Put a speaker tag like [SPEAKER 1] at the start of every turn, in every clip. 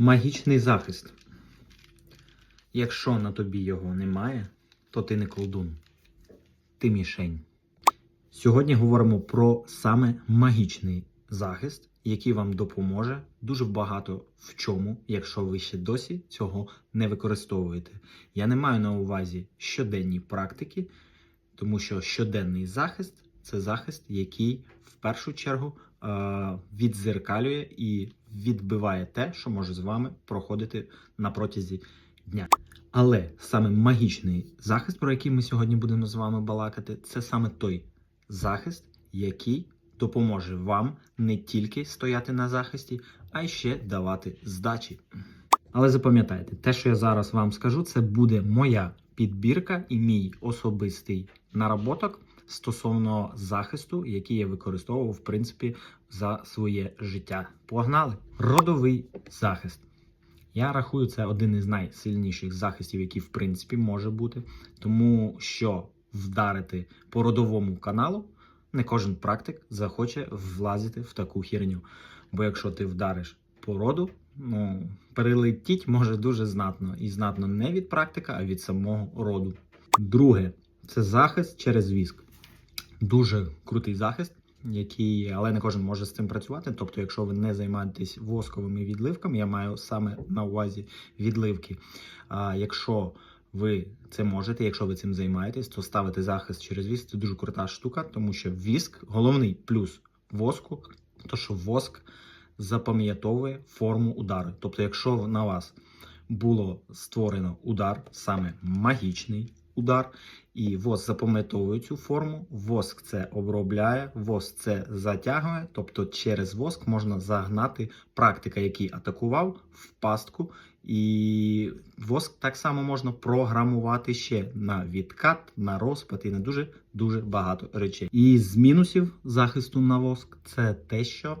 [SPEAKER 1] Магічний захист. Якщо на тобі його немає, то ти не колдун. Ти мішень. Сьогодні говоримо про саме магічний захист, який вам допоможе дуже багато в чому, якщо ви ще досі цього не використовуєте. Я не маю на увазі щоденні практики, тому що щоденний захист це захист, який в першу чергу е, відзеркалює і відбиває те, що може з вами проходити на протязі дня. Але саме магічний захист, про який ми сьогодні будемо з вами балакати, це саме той захист, який допоможе вам не тільки стояти на захисті, а й ще давати здачі. Але запам'ятайте, те, що я зараз вам скажу, це буде моя підбірка і мій особистий наработок стосовно захисту, який я використовував в принципі за своє життя. Погнали! Родовий захист. Я рахую, це один із найсильніших захистів, який в принципі може бути, тому що вдарити по родовому каналу не кожен практик захоче влазити в таку херню. Бо якщо ти вдариш по роду, ну перелетіть може дуже знатно. І знатно не від практика, а від самого роду. Друге це захист через віск. Дуже крутий захист, який, але не кожен може з цим працювати. Тобто, якщо ви не займаєтесь восковими відливками, я маю саме на увазі відливки. А якщо ви це можете, якщо ви цим займаєтесь, то ставити захист через віск це дуже крута штука, тому що віск головний плюс воску, то що воск запам'ятовує форму удару. Тобто, якщо на вас було створено удар, саме магічний удар, і воск запам'ятовує цю форму, воск це обробляє, воск це затягує, тобто через воск можна загнати практика, який атакував в пастку, і воск так само можна програмувати ще на відкат, на розпад і на дуже дуже багато речей. І з мінусів захисту на воск це те, що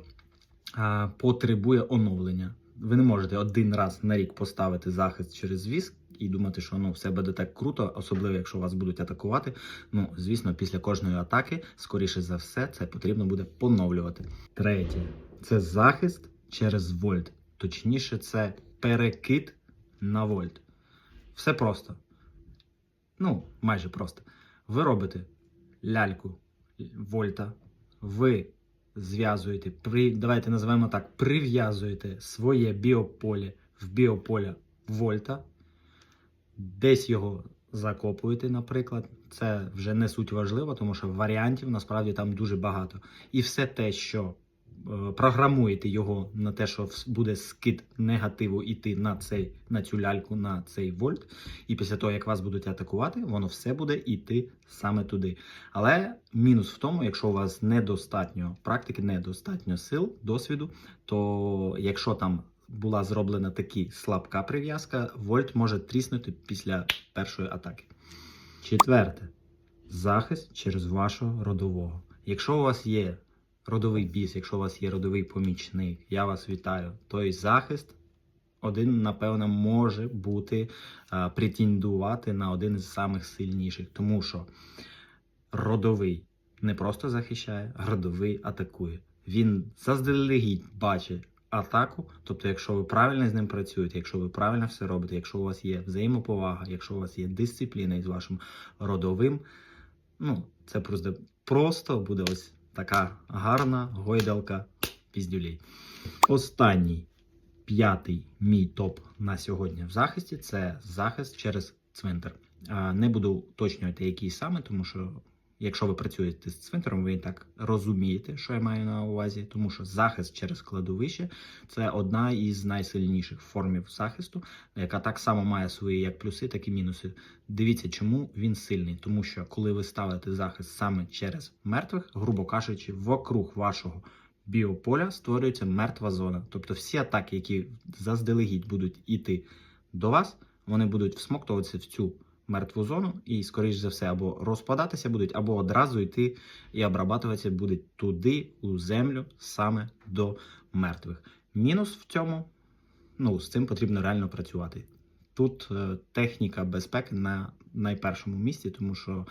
[SPEAKER 1] а, потребує оновлення. Ви не можете один раз на рік поставити захист через віск і думати, що ну все буде так круто, особливо якщо вас будуть атакувати. Ну, звісно, після кожної атаки, скоріше за все, це потрібно буде поновлювати. Третє це захист через вольт. Точніше, це перекид на вольт. Все просто. Ну, майже просто. Ви робите ляльку вольта, ви зв'язуєте, при, давайте називаємо так, прив'язуєте своє біополе в біополе вольта, десь його закопуєте, наприклад. Це вже не суть важливо, тому що варіантів насправді там дуже багато. І все те, що е, програмуєте його на те, що буде скид негативу іти на цей на цю ляльку, на цей вольт. І після того, як вас будуть атакувати, воно все буде йти саме туди. Але мінус в тому, якщо у вас недостатньо практики, недостатньо сил, досвіду, то якщо там була зроблена такі слабка прив'язка, вольт може тріснути після першої атаки. Четверте захист через вашого родового. Якщо у вас є родовий біс, якщо у вас є родовий помічник, я вас вітаю. Той захист один, напевно, може бути а, претендувати на один із самих сильніших, тому що родовий не просто захищає, родовий атакує. Він заздалегідь бачить атаку. Тобто, якщо ви правильно з ним працюєте, якщо ви правильно все робите, якщо у вас є взаємоповага, якщо у вас є дисципліна із вашим родовим, ну це просто, просто буде ось така гарна гойдалка піздюлей. Останній п'ятий мій топ на сьогодні в захисті це захист через цвинтар. Не буду уточнювати, який саме, тому що якщо ви працюєте з цвинтаром, ви і так розумієте, що я маю на увазі, тому що захист через кладовище це одна із найсильніших формів захисту, яка так само має свої як плюси, так і мінуси. Дивіться, чому він сильний, тому що коли ви ставите захист саме через мертвих, грубо кажучи, вокруг вашого біополя створюється мертва зона. Тобто всі атаки, які заздалегідь будуть іти до вас, вони будуть всмоктуватися в цю мертву зону і, скоріш за все, або розпадатися будуть, або одразу йти і обрабатуватися будуть туди, у землю, саме до мертвих. Мінус в цьому, ну, з цим потрібно реально працювати. Тут е, техніка безпеки на найпершому місці, тому що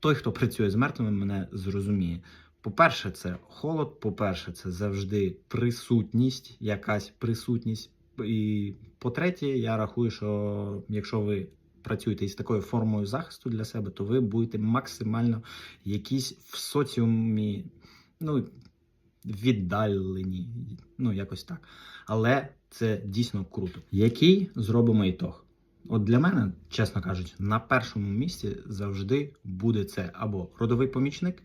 [SPEAKER 1] той, хто працює з мертвими, мене зрозуміє. По-перше, це холод. По-перше, це завжди присутність, якась присутність. І по-третє, я рахую, що якщо ви працюєте із такою формою захисту для себе, то ви будете максимально якісь в соціумі, ну, віддалені, ну, якось так. Але це дійсно круто. Який зробимо ітог? От для мене, чесно кажучи, на першому місці завжди буде це або родовий помічник,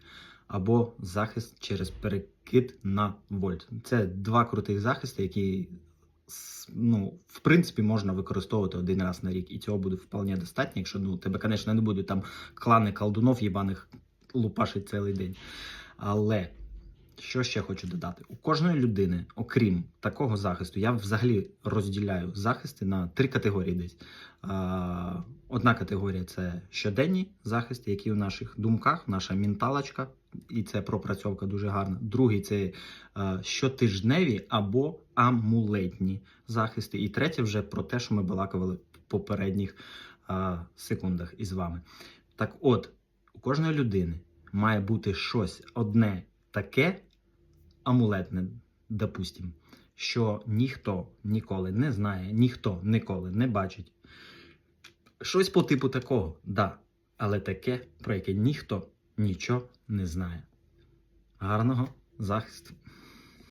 [SPEAKER 1] або захист через перекид на вольт. Це два крутих захисти, які ну, в принципі, можна використовувати один раз на рік, і цього буде вполне достатньо, якщо ну, тебе, звісно, не буде там клани колдунов єбаних лупашить цілий день. Але що ще хочу додати? У кожної людини, окрім такого захисту, я взагалі розділяю захисти на три категорії десь. Одна категорія це щоденні захисти, які в наших думках, наша менталочка, і це пропрацьовка дуже гарна. Другий це щотижневі або амулетні захисти. І третє вже про те, що ми балакували в попередніх секундах із вами. Так от, у кожної людини має бути щось одне таке амулетне, допустим, що ніхто ніколи не знає, ніхто ніколи не бачить. Щось по типу такого, да, але таке, про яке ніхто нічого не знає. Гарного захисту!